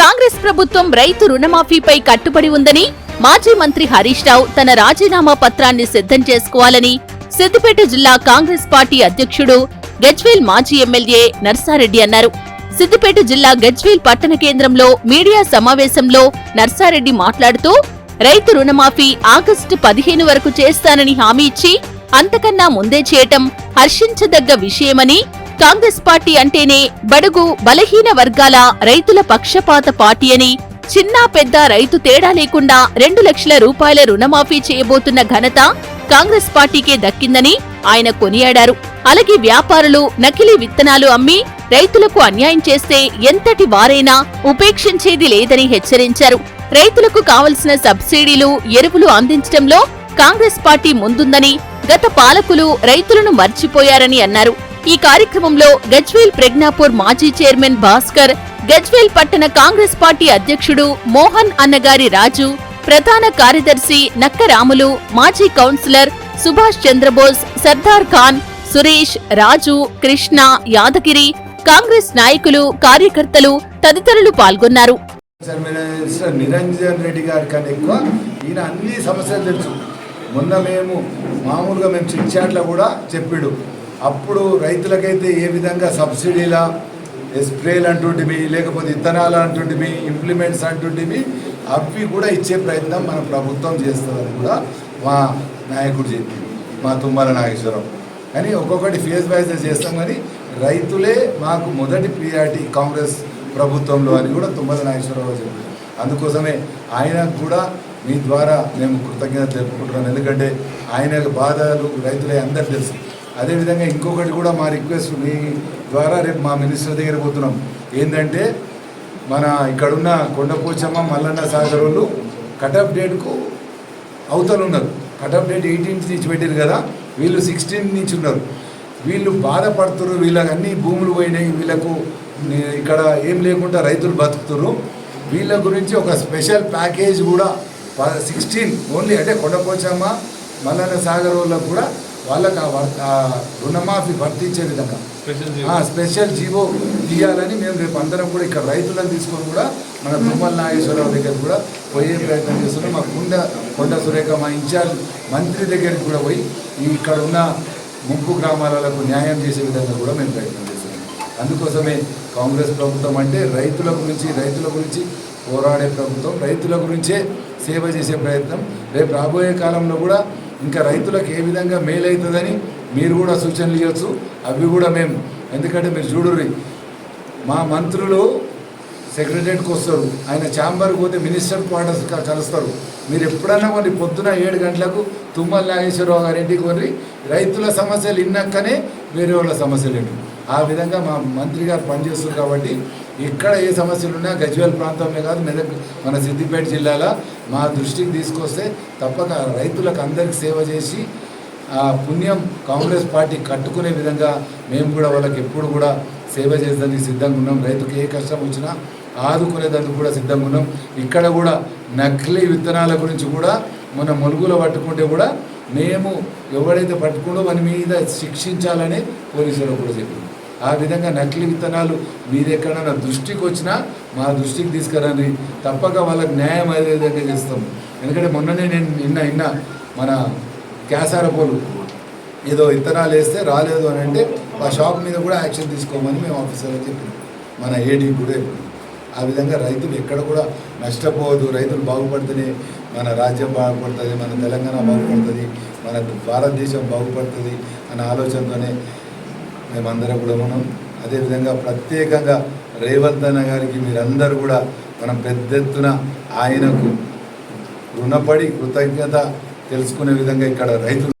కాంగ్రెస్ ప్రభుత్వం రైతు రుణమాఫీపై కట్టుబడి ఉందని మాజీ మంత్రి హరీష్ రావు తన రాజీనామా పత్రాన్ని సిద్ధం చేసుకోవాలని సిద్దిపేట జిల్లా కాంగ్రెస్ పార్టీ అధ్యక్షుడు గజ్వేల్ మాజీ ఎమ్మెల్యే నర్సారెడ్డి అన్నారు. సిద్దిపేట జిల్లా గజ్వేల్ పట్టణ కేంద్రంలో మీడియా సమావేశంలో నర్సారెడ్డి మాట్లాడుతూ రైతు రుణమాఫీ ఆగస్టు పదిహేను వరకు చేస్తానని హామీ ఇచ్చి అంతకన్నా ముందే చేయటం హర్షించదగ్గ విషయమని కాంగ్రెస్ పార్టీ అంటేనే బడుగు బలహీన వర్గాల రైతుల పక్షపాత పార్టీ అని చిన్న పెద్ద రైతు తేడా లేకుండా రెండు లక్షల రూపాయల రుణమాఫీ చేయబోతున్న ఘనత కాంగ్రెస్ పార్టీకే దక్కిందని ఆయన కొనియాడారు. అలాగే వ్యాపారులు నకిలీ విత్తనాలు అమ్మి రైతులకు అన్యాయం చేస్తే ఎంతటి వారైనా ఉపేక్షించేది లేదని హెచ్చరించారు. రైతులకు కావలసిన సబ్సిడీలు ఎరువులు అందించడంలో కాంగ్రెస్ పార్టీ ముందుందని గత పాలకులు రైతులను మర్చిపోయారని అన్నారు. ఈ కార్యక్రమంలో గజ్వేల్ ప్రజ్ఞాపూర్ మాజీ చైర్మన్ భాస్కర్ గజ్వేల్ పట్టణ కాంగ్రెస్ పార్టీ అధ్యక్షుడు మోహన్ అన్నగారి రాజు ప్రధాన కార్యదర్శి నక్కరాములు మాజీ కౌన్సిలర్ సుభాష్ చంద్రబోస్ సర్దార్ ఖాన్ సురేష్ రాజు కృష్ణ యాదగిరి కాంగ్రెస్ నాయకులు కార్యకర్తలు తదితరులు పాల్గొన్నారు. నిరంజన్ రెడ్డి గారి కన్నా ఎక్కువ ఈయన అన్ని సమస్యలు తెలుసు. మొన్న మేము మామూలుగా మేము చిట్చాట్లో కూడా చెప్పాడు. అప్పుడు రైతులకైతే ఏ విధంగా సబ్సిడీల స్ప్రేలు అంటుంటివి లేకపోతే ఇత్తనాలు అంటుంటివి ఇంప్లిమెంట్స్ అంటుంటివి అవి కూడా ఇచ్చే ప్రయత్నం మన ప్రభుత్వం చేస్తుందని కూడా మా నాయకుడు చెప్పింది మా తుమ్మల నాగేశ్వరం కానీ ఒక్కొక్కటి ఫేజ్ వైజ్ చేస్తాం కానీ రైతులే మాకు మొదటి ప్రియారిటీ కాంగ్రెస్ ప్రభుత్వంలో అని కూడా తుమ్మల నాగేశ్వరరావు చెప్పారు అందుకోసమే ఆయనకు కూడా మీ ద్వారా మేము కృతజ్ఞత తెలుపుకుంటున్నాం. ఎందుకంటే ఆయన బాధలు రైతులే అందరు తెలుసు. అదేవిధంగా ఇంకొకటి కూడా మా రిక్వెస్ట్ మీ ద్వారా రేపు మా మినిస్టర్ దగ్గర పోతున్నాం. ఏంటంటే మన ఇక్కడున్న కొండపోచమ్మ మల్లన్న సాగర్ వాళ్ళు కటప్ డేట్కు అవతల ఉన్నారు. కటప్ డేట్ ఎయిటీన్త్ నుంచి పెట్టారు కదా వీళ్ళు సిక్స్టీన్ నుంచి ఉన్నారు. వీళ్ళు బాధపడుతున్నారు వీళ్ళకి అన్ని భూములు పోయినాయి వీళ్ళకు ఇక్కడ ఏం లేకుండా రైతులు బతుకుతున్నారు వీళ్ళ గురించి ఒక స్పెషల్ ప్యాకేజ్ కూడా సిక్స్టీన్ ఓన్లీ అంటే కొండపోచమ్మ మల్లన్న సాగర్ వాళ్ళకు కూడా వాళ్ళకి ఆ రుణమాఫీ వర్తించే విధంగా. ఆ, స్పెషల్ జీవో తీయాలని మేము రేపు అందరం కూడా ఇక్కడ రైతులను తీసుకొని కూడా మన తుమ్మల నాగేశ్వరరావు దగ్గర కూడా పోయే ప్రయత్నం చేస్తున్నాం. మా కొండ కొండ సురేఖ మా ఇన్ఛార్జ్ మంత్రి దగ్గరికి కూడా పోయి ఇక్కడ ఉన్న ముంపు గ్రామాలకు న్యాయం చేసే విధంగా కూడా మేము ప్రయత్నం చేస్తున్నాం. అందుకోసమే కాంగ్రెస్ ప్రభుత్వం అంటే రైతుల గురించి రైతుల గురించి పోరాడే ప్రభుత్వం రైతుల గురించే సేవ చేసే ప్రయత్నం. రేపు రాబోయే కాలంలో కూడా ఇంకా రైతులకు ఏ విధంగా మేలవుతుందని మీరు కూడా సూచనలు ఇవ్వచ్చు అవి కూడా మేము ఎందుకంటే మీరు చూడరు మా మంత్రులు సెక్రటరియట్కి వస్తారు ఆయన ఛాంబర్కి పోతే మినిస్టర్ క్వార్టర్స్ కలుస్తారు. మీరు ఎప్పుడన్నా కొన్ని పొద్దున ఏడు గంటలకు తుమ్మల నాగేశ్వరరావు గారి ఇంటికి కొని రైతుల సమస్యలు ఇన్నాకనే వేరే వాళ్ళ సమస్యలు ఏంటి? ఆ విధంగా మా మంత్రి గారు పనిచేస్తారు కాబట్టి ఎక్కడ ఏ సమస్యలు ఉన్నా గజ్వేల్ ప్రాంతంలో కాదు మెదక్ మన సిద్దిపేట జిల్లాలో మా దృష్టికి తీసుకొస్తే తప్పక రైతులకు అందరికి సేవ చేసి ఆ పుణ్యం కాంగ్రెస్ పార్టీ కట్టుకునే విధంగా మేము కూడా వాళ్ళకి ఎప్పుడు కూడా సేవ చేసేదానికి సిద్ధంగా ఉన్నాం. రైతుకి ఏ కష్టం వచ్చినా ఆదుకునేదానికి కూడా సిద్ధంగా ఉన్నాం. ఇక్కడ కూడా నకిలీ విత్తనాల గురించి కూడా మన మొలుగులో పట్టుకుంటే కూడా మేము ఎవడైతే పట్టుకుండో మన మీద శిక్షించాలని పోలీసులు కూడా చెప్పారు ఆ విధంగా నకిలీ విత్తనాలు మీరు ఎక్కడైనా దృష్టికి వచ్చినా మా దృష్టికి తీసుకురండి. తప్పక వాళ్ళకి న్యాయం అదే విధంగా చేస్తాం ఎందుకంటే మొన్ననే నేను నిన్న నిన్న మన క్యాసారపోలు ఏదో విత్తనాలు వేస్తే రాలేదు అని అంటే ఆ షాప్ మీద కూడా యాక్షన్ తీసుకోమని మేము ఆఫీసర్లకు చెప్పినాం. మన ఏడీ కూడా ఆ విధంగా రైతులు ఎక్కడ కూడా నష్టపోవద్దు. రైతులు బాగుపడితేనే మన రాజ్యం బాగుపడుతుంది మన తెలంగాణ బాగుపడుతుంది మన భారతదేశం బాగుపడుతుంది అనే ఆలోచనతోనే మేమందరం కూడా ఉన్నాం. అదేవిధంగా ప్రత్యేకంగా రేవంత్ అన్న గారికి మీరందరూ కూడా మనం పెద్ద ఎత్తున ఆయనకు రుణపడి కృతజ్ఞత తెలుసుకునే విధంగా ఇక్కడ రైతులు